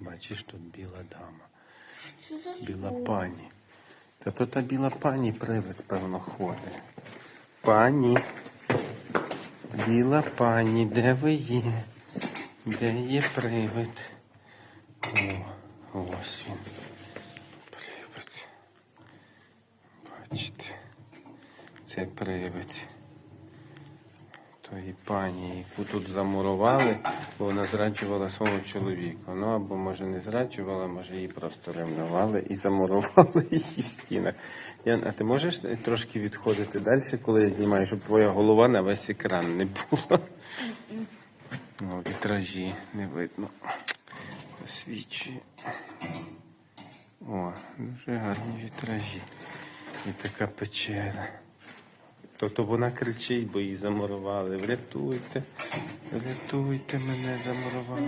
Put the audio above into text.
Бачиш, тут біла дама. Що за Біла слово? пані. Та то та біла пані привид, певно, ходить. Пані. Біла пані, де ви є? Де є привид? О, ось він. Привид. Бачите. Це привид. Тої пані, яку тут замурували, бо вона зраджувала свого чоловіка. Ну або може не зраджувала, може її просто ревнували і замурували її в стінах. Ян, а ти можеш трошки відходити далі, коли я знімаю, щоб твоя голова на весь екран не була? Ну, вітражі не видно. Свічі. О, дуже гарні вітражі. І така печера. Тобто вона кричить, бо її замурували. Врятуйте, врятуйте мене, замурували.